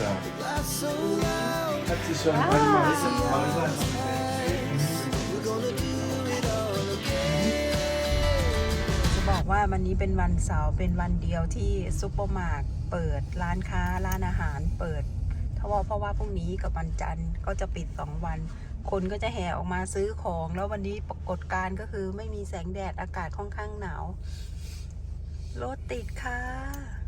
Da. Laugh so loud, Hat sie schon einmal we're gonna do it all again. จะบอกว่าวันนี้เป็นวันเสาร์เป็นวันเดียวที่ซุปเปอร์มาร์ทเปิดร้านค้าร้านอาหารเปิดเพราะว่าเพราะว่าพรุ่งนี้กับวันจันทร์ก็จะปิดสองวัน คนก็จะแห่ออกมาซื้อของ แล้ววันนี้ปรากฏการณ์ก็คือไม่มีแสงแดดอากาศค่อนข้างหนาวรถติดค่ะ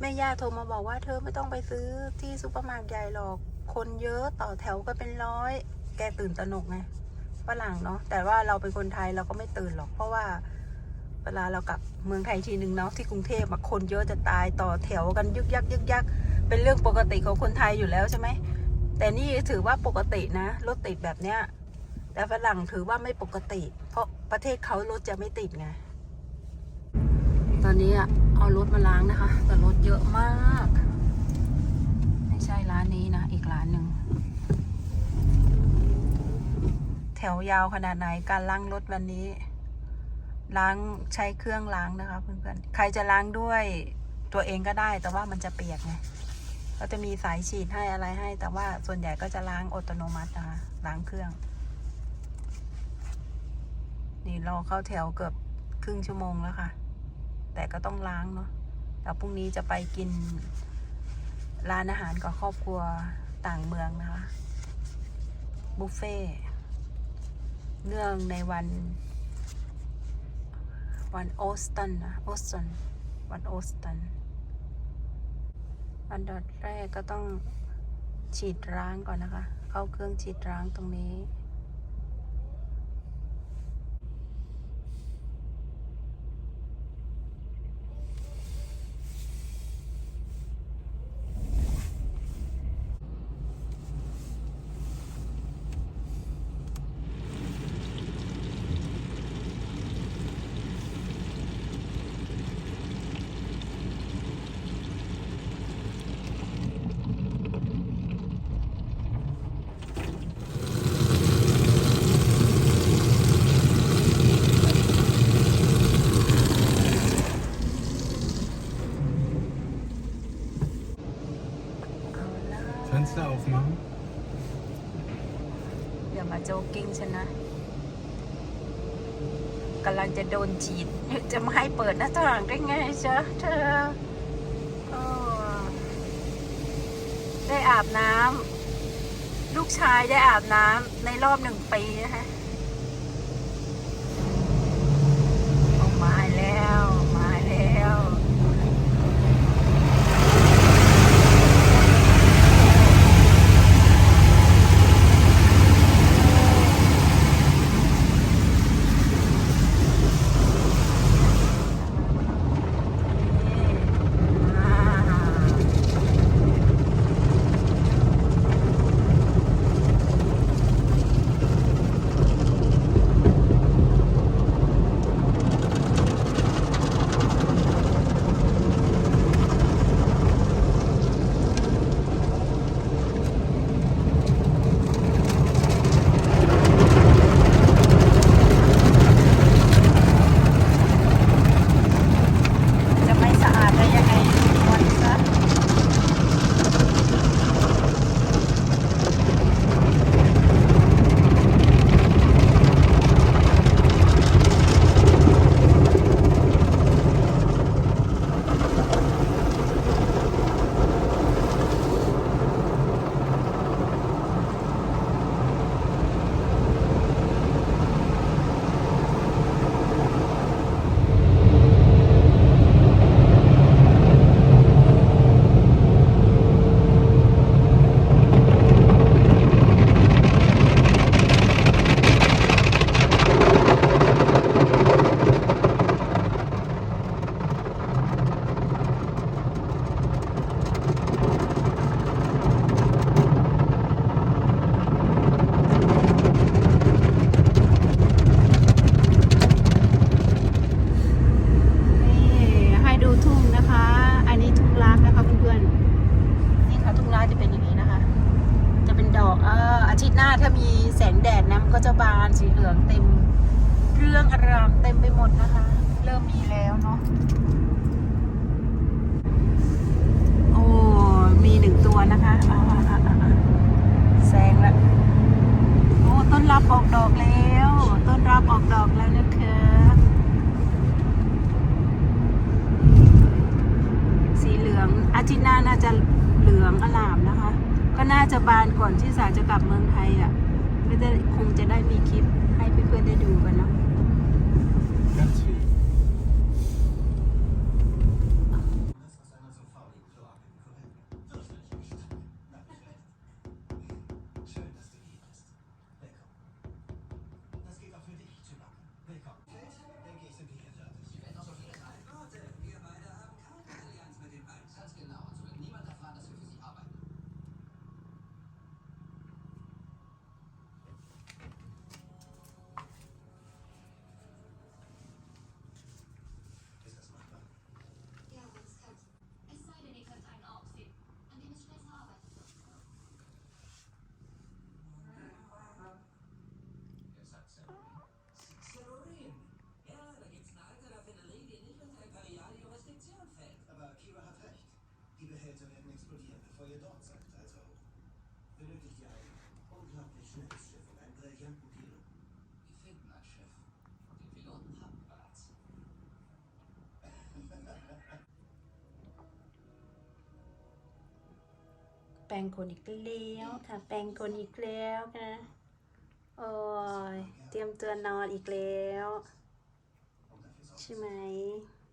แม่ย่าโทรมาบอกว่าเธอไม่ต้องไปซื้อที่ซุปเปอร์มาร์ทใหญ่หรอก คนเยอะต่อแถวก็เป็นร้อย แกตื่นตระหนกไงฝรั่งเนาะแต่ว่าเราเป็นคนไทยเราก็ไม่ตื่นหรอก เพราะว่า เวลาเรากลับเมืองไทยทีหนึ่งเนาะที่กรุงเทพอะคนเยอะจะตายต่อแถวกันยึกยักยึกยักเป็นเรื่องปกติของคนไทยอยู่แล้วใช่ไหมแต่นี่ถือว่าปกตินะรถติดแบบเนี้ยแต่ฝรั่งถือว่าไม่ปกติ เพราะประเทศเขารถจะไม่ติดไง ตอนนี้อะเอารถมาล้างนะคะ แต่รถเยอะมาก ไม่ใช่ร้านนี้นะ อีกร้านหนึ่ง แถวยาวขนาดไหนการล้างรถวันนี้ ล้างใช้เครื่องล้างนะคะเพื่อนๆ ใครจะล้างด้วยตัวเองก็ได้ แต่ว่ามันจะเปียกไงก็จะมีสายฉีดให้อะไรให้ แต่ว่าส่วนใหญ่ก็จะล้างอัตโนมัตินะคะล้างเครื่อง นี่รอเข้าแถวเกือบครึ่งชั่วโมงแล้วค่ะ แต่ก็ต้องล้างเนาะแต่พรุ่งนี้จะไปกินร้านอาหารกับครอบครัวต่างเมืองนะคะบุฟเฟ่ต์เนื่องในวัน วันโอสตันนะโอสตันวันโอสตันวันดอดแรกก็ต้องฉีดร้างก่อนนะคะ เข้าเครื่องฉีดร้างตรงนี้ เอาละ Fenster aufmachen. มาโจกกิ้งฉันนะกำลังจะโดนฉีดจะไม่ให้เปิดหน้าต่างได้ไงจ๊ะเธอได้อาบน้ำลูกชายได้อาบน้ำในรอบหนึ่งปีนะคะโอ้มาแล้วมาแล้ว แดดน้ำก็จะบานสีเหลืองเต็มเรื่องอารามเต็มไปหมดนะคะ เริ่มมีแล้วเนาะโอ้มีหนึ่งตัวนะคะแซงละโอ้ต้นรับออกดอกแล้ว ต้นรับออกดอกแล้วนะคะสีเหลืองอาจินาน่าจะเหลืองอลามนะคะ ก็น่าจะบานก่อนที่สาจะกลับเมืองไทยอะ ก็จะคงจะได้มีคลิปให้เพื่อนๆได้ดูกันเนาะ Die Behälter werden explodieren, bevor ihr dort seid. Also benötigt ihr ein unglaublich schnelles Schiff und einen brillanten Piloten. Wir finden ein Schiff. Und den Piloten haben wir bereits. แปลงคนอีกแล้วค่ะแปลงคนอีกแล้วนะโอ้ยเตรียมตัวนอนอีกแล้ว Um dafür sorgen ใช่ไหม zu